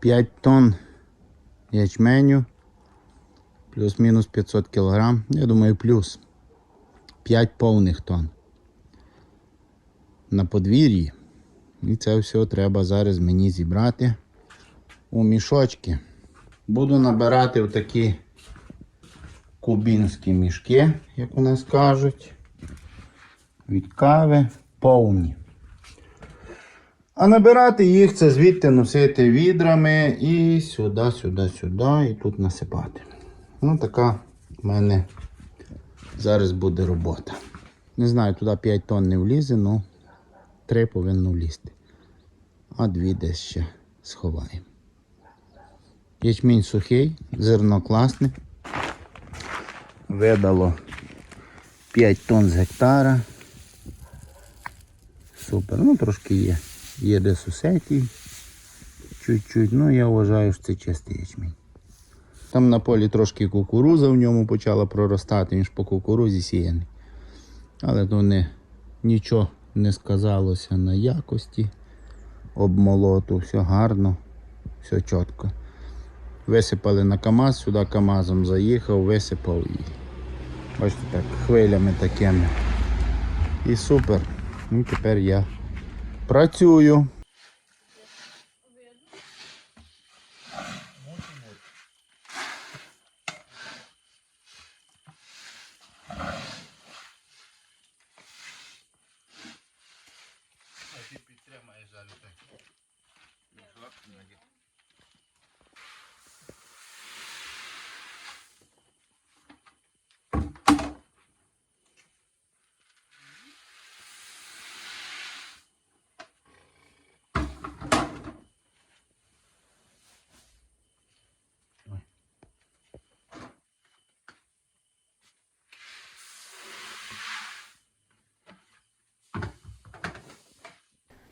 5 тонн ячменю. Плюс-мінус 500 кг. Я думаю, плюс 5 повних тонн. На подвір'ї. І це все треба зараз мені зібрати у мішочки. Буду набирати в такі кубінські мішки, як у нас кажуть. Від кави повні. А набирати їх це звідти носити відрами і сюди, сюди, сюди, і тут насипати. Ну, така в мене зараз буде робота. Не знаю, туди 5 тонн не влізе, ну 3 повинно влізти. А 2 десь ще сховаємо. Ячмінь сухий, зерно класне. Видало 5 тонн з гектара. Супер. Ну трошки є. Є десь у. Чуть-чуть. Ну я вважаю, що це чистий ячмінь. Там на полі трошки кукуруза в ньому почала проростати, він ж по кукурузі сіяний. Але то не, нічого не сказалося на якості обмолоту, все гарно, все чітко. Висипали на КАМАЗ, сюди КАМАЗом заїхав, висипав і бачите так, хвилями такими. І супер. Ну, тепер я працюю.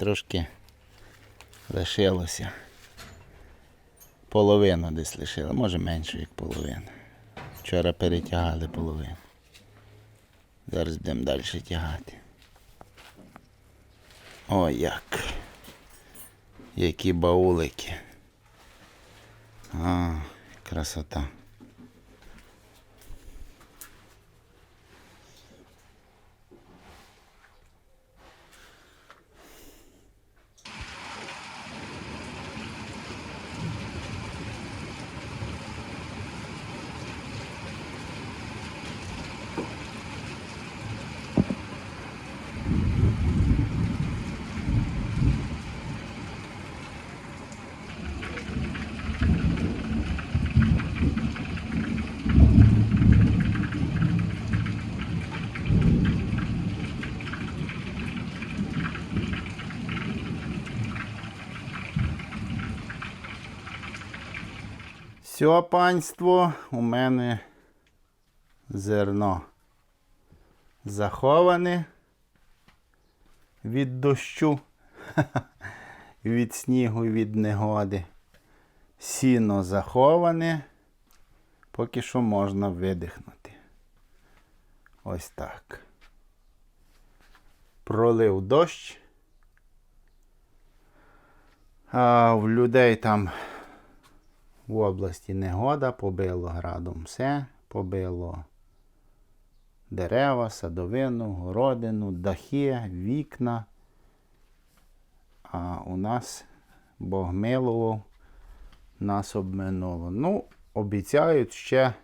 Трошки лишилося. Половину десь лишила, може менше, як половина. Вчора перетягали половину. Зараз будемо далі тягати. Ой як. Які баулики. А, красота. Все, панство, у мене зерно заховане від дощу, від снігу від негоди. Сіно заховане, поки що можна видихнути. Ось так. Пролив дощ. А в людей там в області негода, побило градом все, побило дерева, садовину, городину, дахи, вікна. А у нас Бог милував, нас обминуло. Ну, обіцяють ще.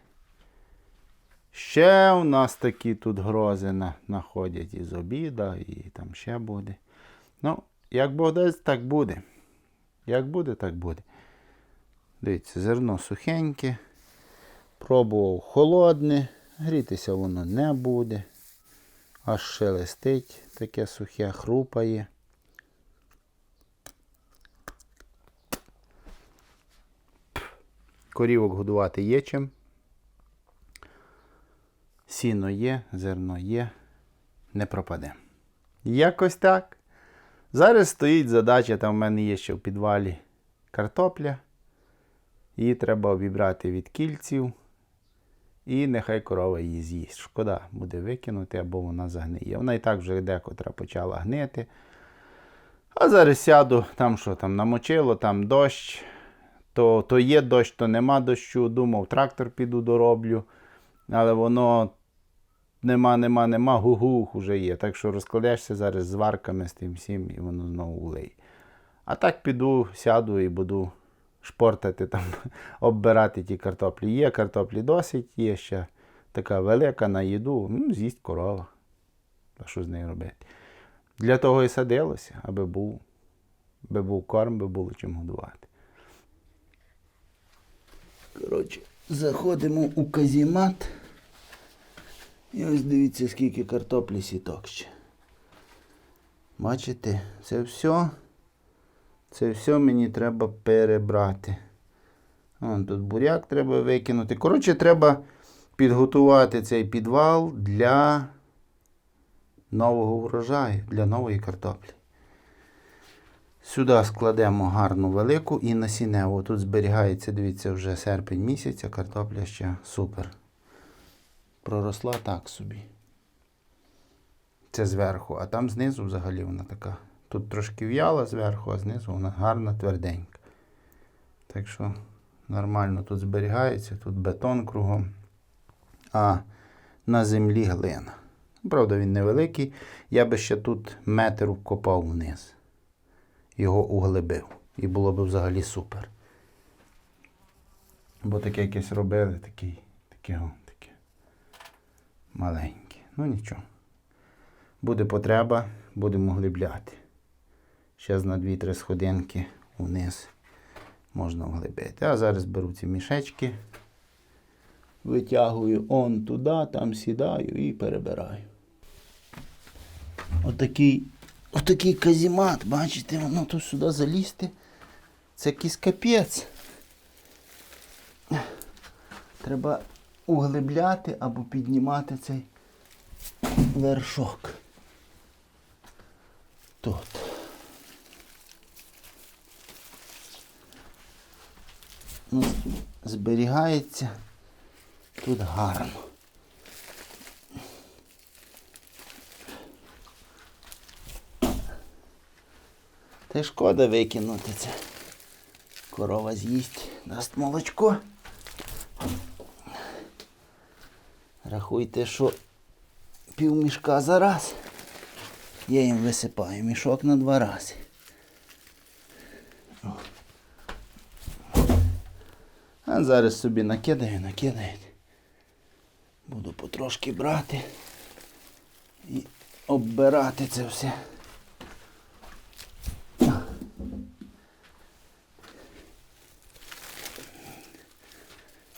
Ще у нас такі тут грози на- находять із обіда, і там ще буде. Ну, як Бог так буде. Як буде, так буде. Дивіться, зерно сухеньке. Пробував холодне, грітися воно не буде. Аж шелестить, таке сухе, хрупає. Корівок годувати є чим. Сіно є, зерно є, не пропаде. Якось так. Зараз стоїть задача, там в мене є ще в підвалі картопля. Її треба обібрати від кільців. І нехай корова її з'їсть. Шкода буде викинути або вона загниє. Вона і так вже декотра почала гнити. А зараз сяду, там що там намочило, там дощ. То, то є дощ, то нема дощу. Думав, трактор піду дороблю. Але воно нема, нема, нема, гугух уже є. Так що розкладешся зараз з варками з тим всім, і воно знову улей. А так піду, сяду і буду шпортати там, оббирати ті картоплі. Є картоплі досить, є ще така велика на їду, ну, з'їсть корова. А що з нею робити? Для того і садилося, аби був, аби був корм, аби було чим годувати. Коротше, заходимо у казімат. І ось дивіться, скільки картоплі сіток ще. Бачите, це все. Це все мені треба перебрати. Вон тут буряк треба викинути. Коротше, треба підготувати цей підвал для нового врожаю, для нової картоплі. Сюди складемо гарну велику і насінневу. Тут зберігається, дивіться, вже серпень місяць, а картопля ще супер. Проросла так собі. Це зверху, а там знизу взагалі вона така. Тут трошки в'яла зверху, а знизу вона гарна, тверденька. Так що нормально тут зберігається, тут бетон кругом, а на землі глина. Правда, він невеликий. Я би ще тут метр вкопав вниз. Його углибив. І було б взагалі супер. Бо таке якесь робили, такий, таке, таке маленьке. Ну нічого. Буде потреба, будемо глибляти. Ще на 2-3 сходинки вниз можна вглибити. А зараз беру ці мішечки, витягую он туди, там сідаю і перебираю. Отакий, отакий казімат, бачите, воно тут сюди залізти. Це якийсь капець. Треба углибляти або піднімати цей вершок. Тут. Ну, зберігається тут гарно. Та шкода викинути це. Корова з'їсть, дасть молочко. Рахуйте, що пів мішка за раз. Я їм висипаю мішок на два рази. А зараз собі накидаю, накидаю. Буду потрошки брати і оббирати це все.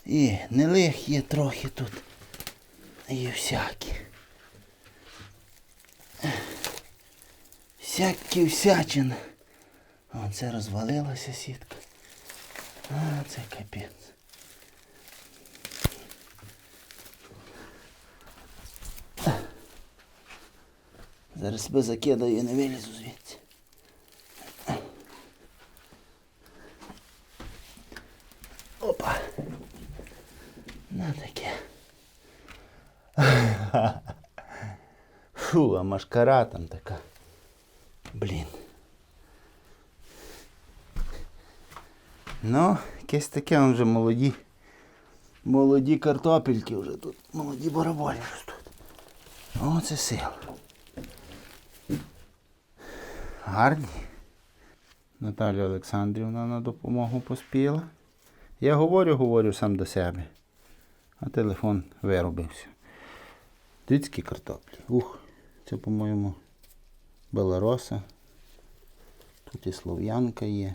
І нелих є трохи тут. Є всякі. Всякі всячина. О, це розвалилася сітка. А, це капець. Зараз себе закидаю і не вилізу звідси. Опа. На таке. Фу, а машкара там така. Блін. Ну, якесь таке вже молоді. Молоді картопельки вже тут. Молоді бараболі ростуть. О, це сила. Гарні. Наталя Олександрівна на допомогу поспіла. Я говорю, говорю сам до себе. А телефон виробився. Дицькі картоплі. Ух, це, по-моєму, Белароса. Тут і слов'янка є.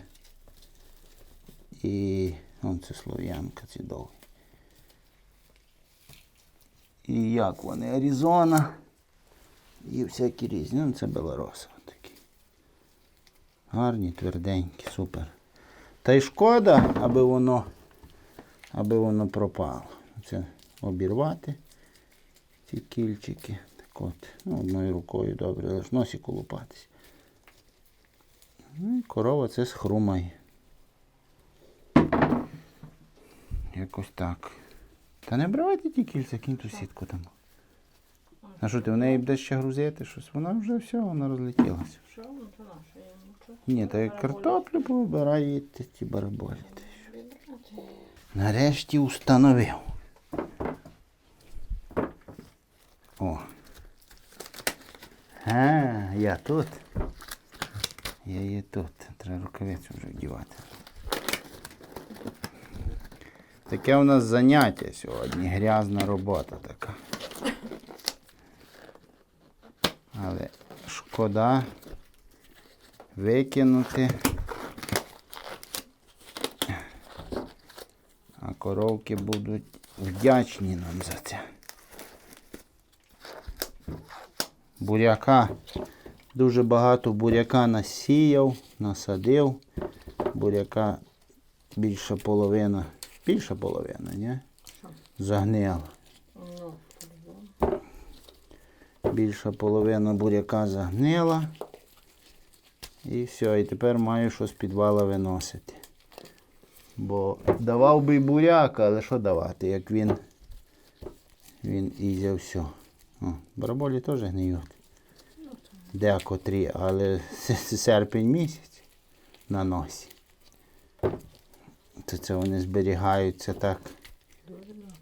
І он це слов'янка, довгі. І як вони? Аризона. І всякі різні. Ну, це Белароса такі. Гарні, тверденькі, супер. Та й шкода, аби воно, аби воно пропало. Це обірвати ці кільчики. Так от, ну, одною рукою добре, лиш носі колупатись. Ну, корова це схрумає. Якось так. Та не обривайте ті кільця, кінь ту сітку там. А що ти в неї будеш ще грузити щось? Вона вже все, вона розлетілася. Що? Ну то наша, я. Ні, та як картоплю повибирай ті, ті бараболі. та й що. Нарешті установив. О. А, я тут. Я є тут. Треба рукавицю вже вдівати. Таке у нас заняття сьогодні, грязна робота така. Але шкода викинути. А коровки будуть вдячні нам за це. Буряка. Дуже багато буряка насіяв, насадив. Буряка більша половина. Більша половина, ні? Загнила. Ну, Більша половина буряка загнила. І все, і тепер маю що з підвала виносити. Бо давав би буряк, але що давати, як він. Він ізя все. О, бараболі теж гниють. Декотрі, але серпень місяць на носі. То це вони зберігаються так.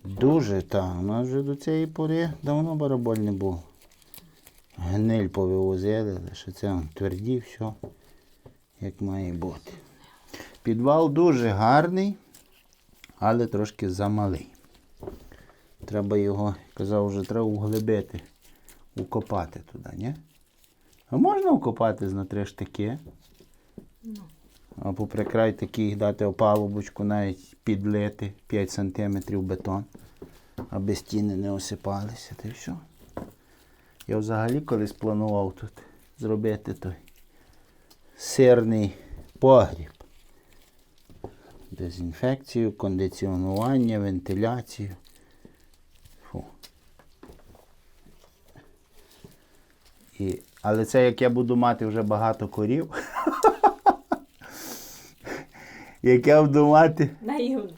Дуже, так. У нас вже до цієї пори давно бараболь не був. Гниль повивозили, лише це тверді, все, як має бути. Підвал дуже гарний, але трошки замалий. Треба його, казав, вже треба углибити, укопати туди, ні? А можна укопати на три штики? А попри край таких дати опалубочку, навіть підлити 5 см бетон, аби стіни не осипалися, та й все. Я взагалі колись планував тут зробити той сирний погріб. Дезінфекцію, кондиціонування, вентиляцію. Фу. І, але це як я буду мати вже багато корів. Як я буду мати наївний.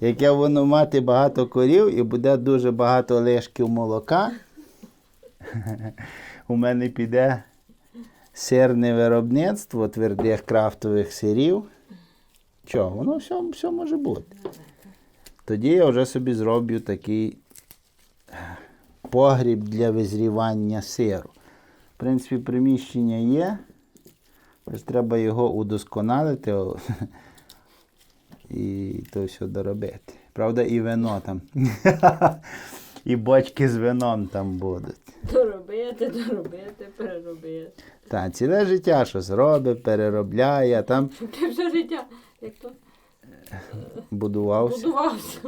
як я буду мати багато корів і буде дуже багато лишків молока, у мене піде сирне виробництво твердих крафтових сирів. Чого? Воно все, все може бути. Тоді я вже собі зроблю такий погріб для визрівання сиру. В принципі, приміщення є. Лише треба його удосконалити і то все доробити. Правда, і вино там. І бочки з вином там будуть. Доробити, доробити, переробити. Та, ціле життя щось робить, переробляє, а там Ти все життя, як то будувався. будувався.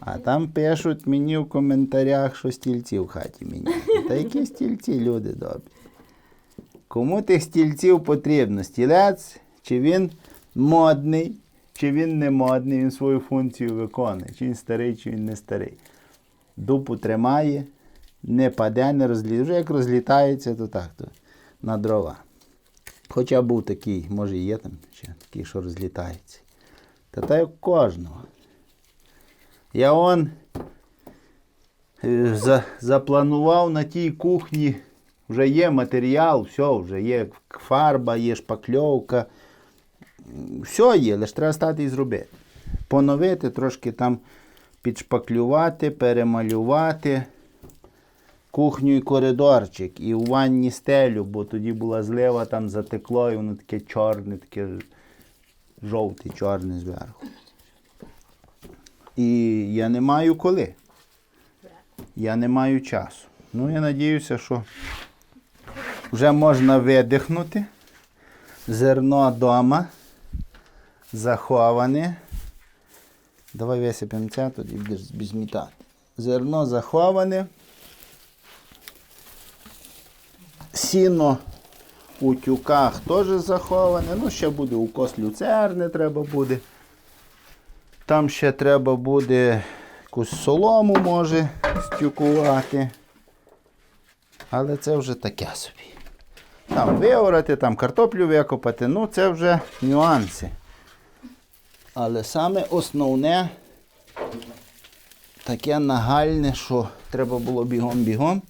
А там пишуть мені в коментарях, що стільці в хаті міняти. Та які стільці, люди добрі. Кому тих стільців потрібно? Стілець, чи він модний, чи він не модний, він свою функцію виконує. Чи він старий, чи він не старий. Дупу тримає, не паде, не розлітається. Вже як розлітається, то так, то на дрова. Хоча був такий, може є там ще такий, що розлітається. Та так як кожного. Я он е, за, запланував на тій кухні, вже є матеріал, все, вже є фарба, є шпакльовка. Все є, лише треба стати і зробити. Поновити, трошки там підшпаклювати, перемалювати кухню і коридорчик, і у ванні стелю, бо тоді була злива, там затекло, і воно таке чорне, таке жовте, чорне зверху. І я не маю коли. Я не маю часу. Ну, я надіюся, що вже можна видихнути. Зерно вдома заховане. Давай висипемо це, тоді будеш змітати. Зерно заховане. Сіно у тюках теж заховане. Ну, ще буде укос люцерни треба буде. Там ще треба буде якусь солому може стюкувати. Але це вже таке собі. Там виорати, там картоплю викопати, ну це вже нюанси. Але саме основне таке нагальне, що треба було бігом-бігом,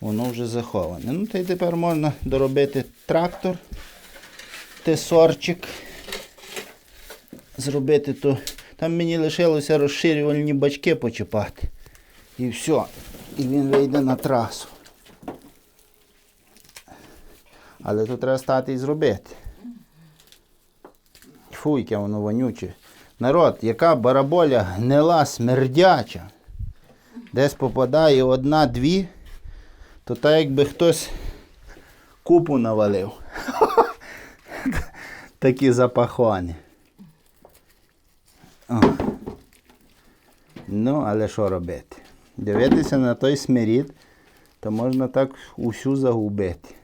воно вже заховане. Ну, та й тепер можна доробити трактор, тесорчик, зробити то. Там мені лишилося розширювальні бачки почіпати. І все. І він вийде на трасу. Але тут треба стати і зробити. Фу, яке воно вонюче. Народ, яка бараболя гнила, смердяча. Десь попадає одна-дві, то так якби хтось купу навалив. Такі запахони. Ну, але що робити? Дивитися на той смирід, то можна так усю загубити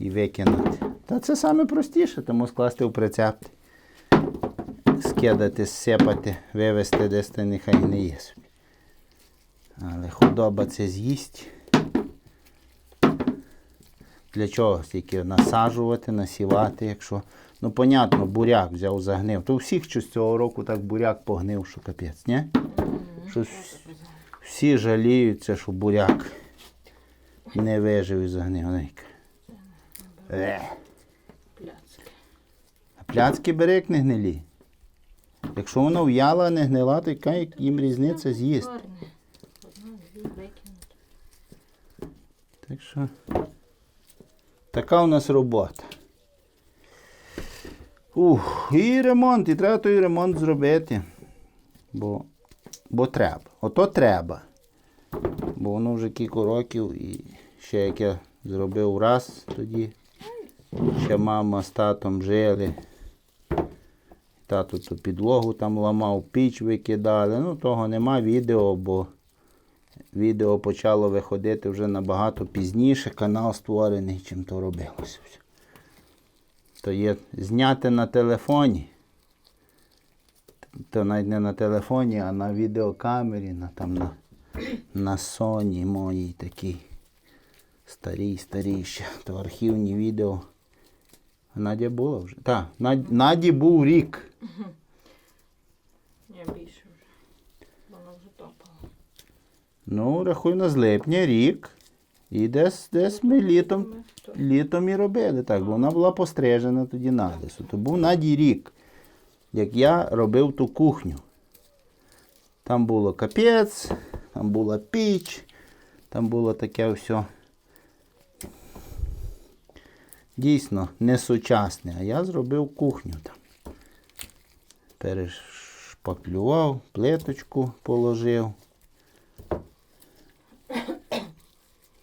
і викинути. Та це саме простіше, тому скласти в прицеп, скидати, сипати, вивезти десь та нехай не є собі. Але худоба це з'їсть. Для чого стільки насаджувати, насівати, якщо. Ну, понятно, буряк взяв, загнив. То у всіх щось цього року так буряк погнив, що капець, ні? Що всі жаліються, що буряк не вижив і загнив. Пляцки. Пляцки бери, як не гнилі. Якщо воно в'яла, не гнила, то яка їм різниця з'їсти. Одна, дві викинути. Так що така у нас робота. Ух, і ремонт, і треба той ремонт зробити. Бо, бо треба. Ото треба. Бо воно вже кілька років і ще як я зробив раз тоді. Ще мама з татом жили. Тато ту підлогу там ламав, піч викидали. Ну, того нема відео, бо відео почало виходити вже набагато пізніше, канал створений, чим то робилося. То є зняти на телефоні. То навіть не на телефоні, а на відеокамері, на, там, на, на Sony моїй такій старій, старій ще. То архівні відео. А Надя була вже? Так, Над- Наді був рік. Ні, більше вже. Воно вже топало. Ну, рахуй на з липня рік. І десь, десь ми літом, літом і робили. Так, бо вона була пострижена тоді на лису. То був Наді рік, як я робив ту кухню. Там було капець, там була піч, там було таке все. Дійсно, не сучасне, а я зробив кухню там. Перешпаклював, плиточку положив.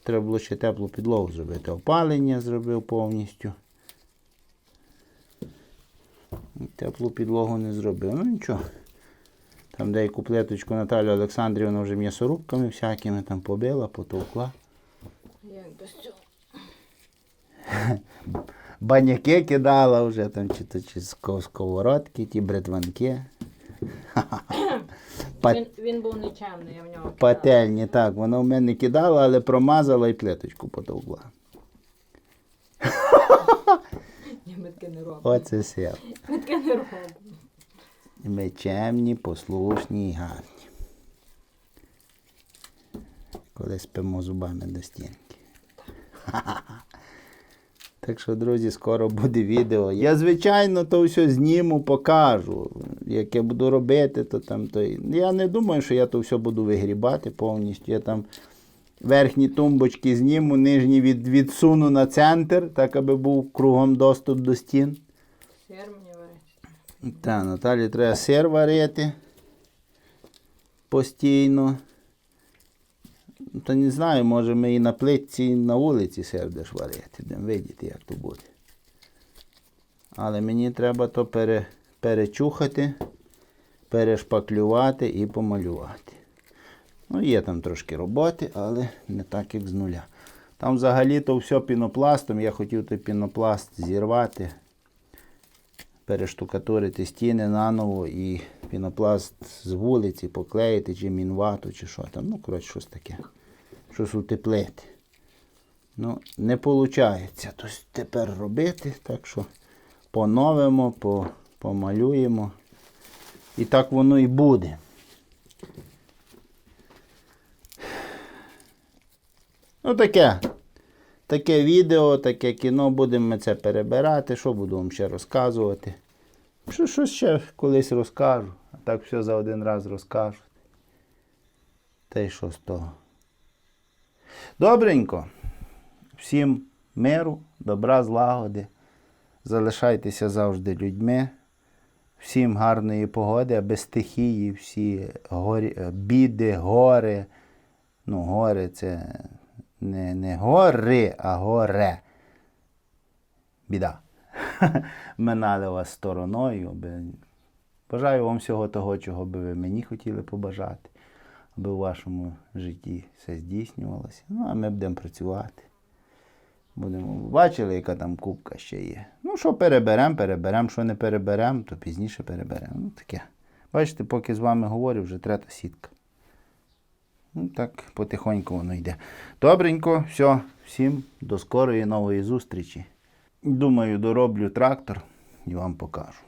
Треба було ще теплу підлогу зробити. Опалення зробив повністю. Теплу підлогу не зробив. Ну нічого. Там деяку плиточку Наталю Олександрівна вже м'ясорубками всякими там побила, потовкла. Як без цього. Баняки кидала вже там, чи то чи сковородки, ті бритванки. Па- Він, він був нечемний, я в нього кидала. Пательні, так, вона в мене кидала, але промазала і плиточку потовкла. Ні, ми таке не робимо. Оце сил. Ми таке не робимо. Ми чемні, послушні і гарні. Коли спимо зубами до стінки. Так що, друзі, скоро буде відео. Я, звичайно, то все зніму, покажу. Як я буду робити, то там то. Я не думаю, що я то все буду вигрібати повністю. Я там верхні тумбочки зніму, нижні від, відсуну на центр, так аби був кругом доступ до стін. Сир мені варить. Так, Наталі треба сир варити постійно. Та не знаю, може ми і на плитці, і на вулиці сир будеш варити. Будемо видіти, як то буде. Але мені треба то пере, перечухати, перешпаклювати і помалювати. Ну, є там трошки роботи, але не так, як з нуля. Там взагалі то все пінопластом. Я хотів той пінопласт зірвати перештукатурити стіни наново і пінопласт з вулиці поклеїти, чи мінвату, чи що там. Ну, коротше, щось таке. Щось утеплити. Ну, не виходить. Тобто тепер робити, так що поновимо, по, помалюємо. І так воно і буде. Ну, таке. Таке відео, таке кіно, будемо ми це перебирати. Що буду вам ще розказувати? Що, щось ще колись розкажу, а так все за один раз розкажу. Та й що з того? Добренько. Всім миру, добра, злагоди. Залишайтеся завжди людьми. Всім гарної погоди, аби стихії, всі горі, біди, гори. Ну, гори це не, не гори, а горе. Біда. Минали вас стороною. Бажаю вам всього того, чого би ви мені хотіли побажати, аби у вашому житті все здійснювалося. Ну, а ми будемо працювати. Будемо бачили, яка там кубка ще є. Ну, що переберемо, переберемо, що не переберемо, то пізніше переберемо. Ну, таке. Бачите, поки з вами говорю, вже третя сітка. Ну, так, потихоньку воно йде. Добренько, все, всім до скорої нової зустрічі. Думаю, дороблю трактор і вам покажу.